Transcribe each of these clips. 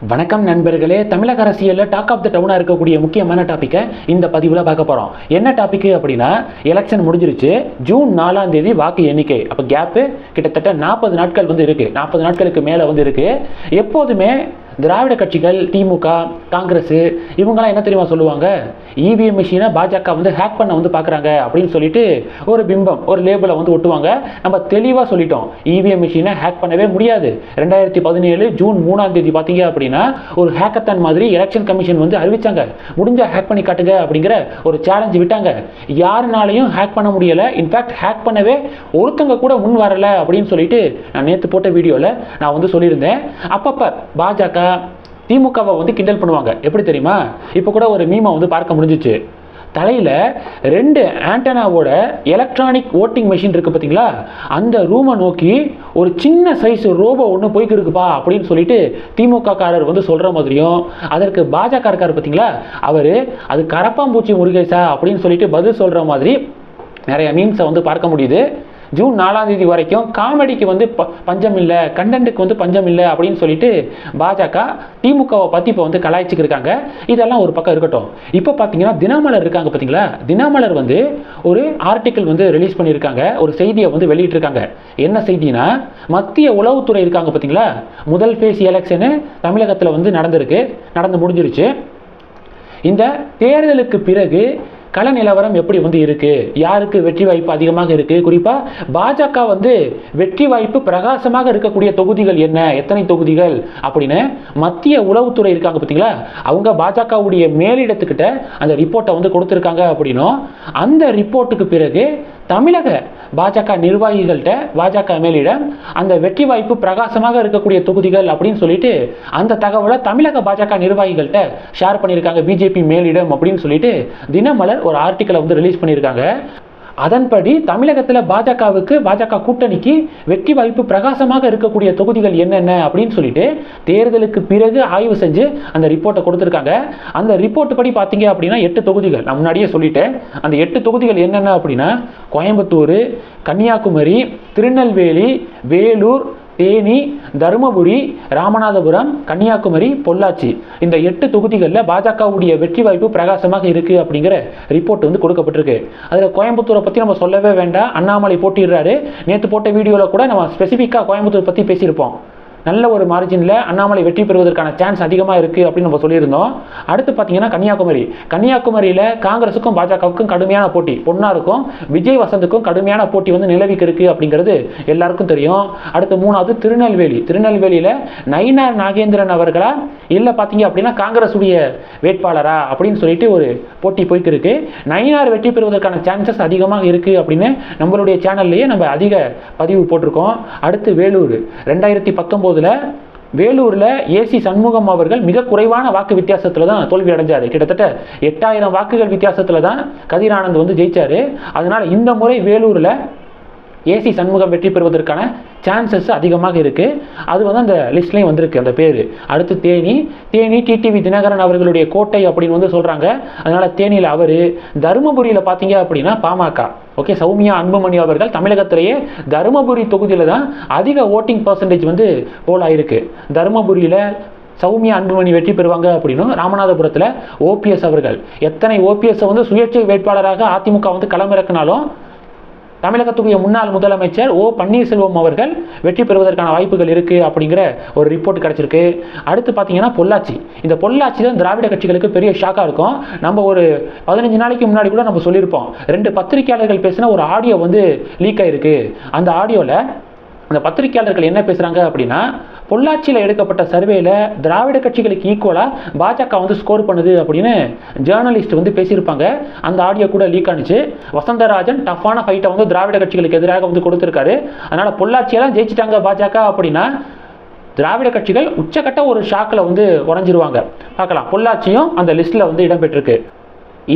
வணக்கம் நண்பர்களே தமிழக அரசியலில் டாக் ஆஃப் த டவுனாக இருக்கக்கூடிய முக்கியமான டாப்பிக்கை இந்த பதிவில் பார்க்க போகிறோம் என்ன டாப்பிக்கு அப்படின்னா எலெக்ஷன் முடிஞ்சிருச்சு ஜூன் நாலாம் தேதி வாக்கு எண்ணிக்கை. அப்போ கேப்பு கிட்டத்தட்ட நாற்பது நாட்கள் வந்து இருக்குது நாற்பது நாட்களுக்கு மேலே வந்து இருக்குது எப்போதுமே திராவிட கட்சிகள் திமுக காங்கிரஸ் இவங்கெல்லாம் என்ன தெரியுமா சொல்லுவாங்க? இவிஎம் மிஷினை பாஜக வந்து ஹேக் பண்ண வந்து பார்க்குறாங்க அப்படின்னு சொல்லிட்டு ஒரு பிம்பம் ஒரு லேபிளை வந்து ஒட்டுவாங்க. நம்ம தெளிவாக சொல்லிட்டோம். இவிஎம் மிஷினை ஹேக் பண்ணவே முடியாது. ரெண்டாயிரத்தி பதினேழு ஜூன் மூணாம் தேதி பார்த்தீங்க அப்படின்னா ஒரு ஹேக்கத்தான் மாதிரி எலெக்ஷன் கமிஷன் வந்து அறிவிச்சாங்க. முடிஞ்சால் ஹேக் பண்ணி காட்டுங்க அப்படிங்கிற ஒரு சேலஞ்சு விட்டாங்க. யாருனாலையும் ஹேக் பண்ண முடியலை. இன்ஃபேக்ட் ஹேக் பண்ணவே ஒருத்தங்க கூட முன் வரலை அப்படின்னு சொல்லிட்டு நான் நேற்று போட்ட வீடியோவில் நான் வந்து சொல்லியிருந்தேன். அப்பப்போ பாஜக திமுகவை வந்து கிண்டல் பண்ணுவாங்க. எப்படி தெரியுமா? இப்போ கூட ஒரு மீமை வந்து பார்க்க முடிஞ்சிச்சு. தலையில் ரெண்டு ஆண்டனாவோட எலக்ட்ரானிக் ஓட்டிங் மெஷின் இருக்குது பார்த்தீங்களா அந்த ரூமை நோக்கி ஒரு சின்ன சைஸ் ரோபோ ஒன்று போய்க்கு இருக்குப்பா அப்படின்னு சொல்லிட்டு திமுக காரர் வந்து சொல்கிற மாதிரியும் அதற்கு பாஜக இருக்கார் பார்த்தீங்களா அவர் அது கரப்பாம்பூச்சி முருகேசா அப்படின்னு சொல்லிட்டு பதில் சொல்கிற மாதிரி நிறைய மீம்ஸை வந்து பார்க்க முடியுது. ஜூன் நாலாம் தேதி வரைக்கும் காமெடிக்கு வந்து ப- பஞ்சம் இல்லை கண்டென்ட்டுக்கு வந்து பஞ்சம் இல்லை அப்படின்னு சொல்லிட்டு பாஜக திமுகவை பற்றி இப்போ வந்து கலாய்ச்சிக்கிருக்காங்க இதெல்லாம் ஒரு பக்கம் இருக்கட்டும். இப்போ பார்த்தீங்கன்னா தினமலர் இருக்காங்க பார்த்தீங்களா தினமலர் வந்து ஒரு ஆர்டிக்கிள் வந்து ரிலீஸ் பண்ணியிருக்காங்க. ஒரு செய்தியை வந்து வெளியிட்டிருக்காங்க. என்ன செய்தினா மத்திய உளவுத்துறை இருக்காங்க பார்த்தீங்களா முதல் ஃபேஸ் எலெக்ஷனு தமிழகத்தில் வந்து நடந்திருக்கு. நடந்து முடிஞ்சிருச்சு. இந்த தேர்தலுக்கு பிறகு கள நிலவரம் எப்படி வந்து இருக்கு? யாருக்கு வெற்றி வாய்ப்பு அதிகமாக இருக்கு? குறிப்பா பாஜக வந்து வெற்றி வாய்ப்பு பிரகாசமாக இருக்கக்கூடிய தொகுதிகள் என்ன? எத்தனை தொகுதிகள்? அப்படின்னு மத்திய உளவுத்துறை இருக்காங்க பார்த்தீங்களா அவங்க பாஜகவுடைய மேலிடத்துக்கிட்ட அந்த ரிப்போர்ட்டை வந்து கொடுத்துருக்காங்க அப்படின்னும் அந்த ரிப்போர்ட்டுக்கு பிறகு தமிழக பாஜக நிர்வாகிகள்கிட்ட பாஜக மேலிடம் அந்த வெற்றி வாய்ப்பு பிரகாசமாக இருக்கக்கூடிய தொகுதிகள் அப்படின்னு சொல்லிட்டு அந்த தகவலை தமிழக பாஜக நிர்வாகிகள்கிட்ட ஷேர் பண்ணியிருக்காங்க. பிஜேபி மேலிடம் அப்படின்னு சொல்லிட்டு தினமலர் ஒரு ஆர்டிக்கலை வந்து ரிலீஸ் பண்ணியிருக்காங்க. அதன்படி தமிழகத்தில் பாஜகவுக்கு பாஜக கூட்டணிக்கு வெற்றி வாய்ப்பு பிரகாசமாக இருக்கக்கூடிய தொகுதிகள் என்னென்ன அப்படின்னு சொல்லிட்டு தேர்தலுக்கு பிறகு ஆய்வு செஞ்சு அந்த ரிப்போர்ட்டை கொடுத்துருக்காங்க. அந்த ரிப்போர்ட் படி பார்த்தீங்க அப்படின்னா எட்டு தொகுதிகள். நான் முன்னாடியே சொல்லிட்டேன். அந்த எட்டு தொகுதிகள் என்னென்ன அப்படின்னா கோயம்புத்தூர் கன்னியாகுமரி திருநெல்வேலி வேலூர் தேனி தருமபுரி ராமநாதபுரம் கன்னியாகுமரி பொள்ளாச்சி. இந்த எட்டு தொகுதிகளில் பாஜகவுடைய வெற்றி வாய்ப்பு பிரகாசமாக இருக்குது அப்படிங்கிற ரிப்போர்ட் வந்து கொடுக்கப்பட்டிருக்கு. அதில் கோயம்புத்தூரை பற்றி நம்ம சொல்லவே வேண்டாம். அண்ணாமலை போட்டிடுறாரு நேற்று போட்ட வீடியோவில் கூட நம்ம ஸ்பெசிஃபிக்காக கோயம்புத்தூர் பற்றி பேசியிருப்போம். நல்ல ஒரு மார்ஜினில் அண்ணாமலை வெற்றி பெறுவதற்கான சான்ஸ் அதிகமாக இருக்குது அப்படின்னு நம்ம சொல்லியிருந்தோம். அடுத்து பார்த்தீங்கன்னா கன்னியாகுமரி. கன்னியாகுமரியில் காங்கிரஸுக்கும் பாஜகவுக்கும் கடுமையான போட்டி. பொன்னாருக்கும் விஜய் வசந்துக்கும் கடுமையான போட்டி வந்து நிலவிக்கு இருக்குது அப்படிங்கிறது எல்லாருக்கும் தெரியும். அடுத்து மூணாவது திருநெல்வேலி. திருநெல்வேலியில் நயினார் நாகேந்திரன் அவர்களா? இல்லை பார்த்தீங்க அப்படின்னா காங்கிரஸுடைய வேட்பாளரா? அப்படின்னு சொல்லிட்டு ஒரு போட்டி போய்க்கு இருக்கு. நயினார் வெற்றி பெறுவதற்கான சான்சஸ் அதிகமாக இருக்குது அப்படின்னு நம்மளுடைய சேனல்லையே நம்ம அதிக பதிவு போட்டிருக்கோம். அடுத்து வேலூர். ரெண்டாயிரத்தி பத்தொம்போதில் வேலூரில் ஏசி சண்முகம் அவர்கள் மிக குறைவான வாக்கு வித்தியாசத்தில் தான் தோல்வி அடைஞ்சார். கிட்டத்தட்ட எட்டாயிரம் வாக்குகள் வித்தியாசத்தில் தான் கதிர் ஆனந்த் வந்து ஜெயிச்சாரு. அதனால இந்த முறை வேலூரில் ஏசி சண்முகம் வெற்றி பெறுவதற்கான சான்சஸ் அதிகமாக இருக்குது அது வந்து அந்த லிஸ்ட்லேயும் வந்திருக்கு அந்த பேர். அடுத்து தேனி. தேனி டிடிவி தினகரன் அவர்களுடைய கோட்டை அப்படின்னு வந்து சொல்கிறாங்க அதனால் தேனியில் அவர். தருமபுரியில் பார்த்தீங்க அப்படின்னா பாமக. ஓகே சௌமியா அன்புமணி அவர்கள் தமிழகத்திலேயே தருமபுரி தொகுதியில் தான் அதிக ஓட்டிங் பர்சன்டேஜ் வந்து போல் ஆயிருக்கு. தருமபுரியில் சௌமியா அன்புமணி வெற்றி பெறுவாங்க அப்படின்னும் ராமநாதபுரத்தில் ஓபிஎஸ் அவர்கள். எத்தனை ஓபிஎஸ்ஸை வந்து சுயேட்சை வேட்பாளராக அதிமுக வந்து களமிறக்கினாலும் தமிழகத்துடைய முன்னாள் முதலமைச்சர் ஓ பன்னீர்செல்வம் அவர்கள் வெற்றி பெறுவதற்கான வாய்ப்புகள் இருக்குது அப்படிங்கிற ஒரு ரிப்போர்ட் கிடச்சிருக்கு. அடுத்து பார்த்தீங்கன்னா பொள்ளாச்சி. இந்த பொள்ளாச்சி தான் திராவிட கட்சிகளுக்கு பெரிய ஷாக்காக இருக்கும். நம்ம ஒரு பதினஞ்சு நாளைக்கு முன்னாடி கூட நம்ம சொல்லியிருப்போம். ரெண்டு பத்திரிகையாளர்கள் பேசின ஒரு ஆடியோ வந்து லீக் ஆயிருக்கு. அந்த ஆடியோவில் அந்த பத்திரிகையாளர்கள் என்ன பேசுகிறாங்க அப்படின்னா பொள்ளாச்சியில் எடுக்கப்பட்ட சர்வேல திராவிட கட்சிகளுக்கு ஈக்குவலாக பாஜக வந்து ஸ்கோர் பண்ணுது அப்படின்னு ஜேர்னலிஸ்ட் வந்து பேசியிருப்பாங்க. அந்த ஆடியோ கூட லீக் ஆனிச்சு. வசந்தராஜன் டஃப்பான ஃபைட்டை வந்து திராவிட கட்சிகளுக்கு எதிராக வந்து கொடுத்துருக்காரு. அதனால் பொள்ளாச்சியெல்லாம் ஜெயிச்சிட்டாங்க பாஜக அப்படின்னா திராவிட கட்சிகள் உச்சக்கட்ட ஒரு ஷாக்கில் வந்து உறைஞ்சிருவாங்க. பார்க்கலாம். பொள்ளாச்சியும் அந்த லிஸ்ட்டில் வந்து இடம்பெற்றிருக்கு.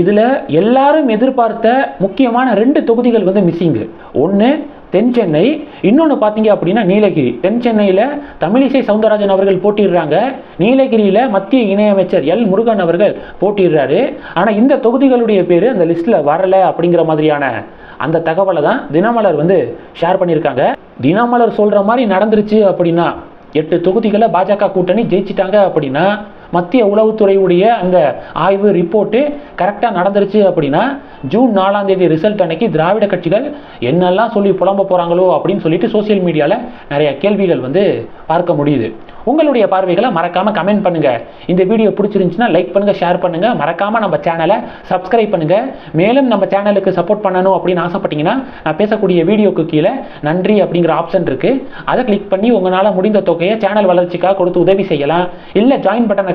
இதில் எல்லாரும் எதிர்பார்த்த முக்கியமான ரெண்டு தொகுதிகள் வந்து மிஸ்ஸிங்கு ஒன்று தென் சென்னை. இன்னொன்று பார்த்தீங்க அப்படின்னா நீலகிரி. தென் சென்னையில் தமிழிசை சவுந்தரராஜன் அவர்கள் போட்டிடுறாங்க நீலகிரியில் மத்திய இணையமைச்சர் எல் முருகன் அவர்கள் போட்டிடுறாரு ஆனால் இந்த தொகுதிகளுடைய பேர் அந்த லிஸ்ட்டில் வரலை அப்படிங்கிற மாதிரியான அந்த தகவலை தான் தினமலர் வந்து ஷேர் பண்ணியிருக்காங்க. தினமலர் சொல்கிற மாதிரி நடந்துருச்சு அப்படின்னா எட்டு தொகுதிகளை பாஜக கூட்டணி ஜெயிச்சிட்டாங்க அப்படின்னா மத்திய உளவுத்துறையுடைய அந்த ஆய்வு ரிப்போர்ட்டு கரெக்டாக நடந்துருச்சு அப்படின்னா ஜூன் நாலாம் தேதி ரிசல்ட் அன்னைக்கு திராவிட கட்சிகள் என்னெல்லாம் சொல்லி புலம்ப போகிறாங்களோ அப்படின்னு சொல்லிட்டு சோஷியல் மீடியாவில் நிறைய கேள்விகள் வந்து பார்க்க முடியுது. உங்களுடைய பார்வைகளை மறக்காமல் கமெண்ட் பண்ணுங்கள் இந்த வீடியோ பிடிச்சிருந்துச்சுன்னா லைக் பண்ணுங்கள் ஷேர் பண்ணுங்கள் மறக்காமல் நம்ம சேனலை சப்ஸ்கிரைப் பண்ணுங்கள் மேலும் நம்ம சேனலுக்கு சப்போர்ட் பண்ணணும் அப்படின்னு ஆசைப்பட்டீங்கன்னா நான் பேசக்கூடிய வீடியோக்கு கீழே நன்றி அப்படிங்கிற ஆப்ஷன் இருக்குது அதை கிளிக் பண்ணி உங்களால் முடிந்த தொகையை சேனல் வளர்ச்சிக்காக கொடுத்து உதவி செய்யலாம். இல்லை ஜாயின் பட்டனை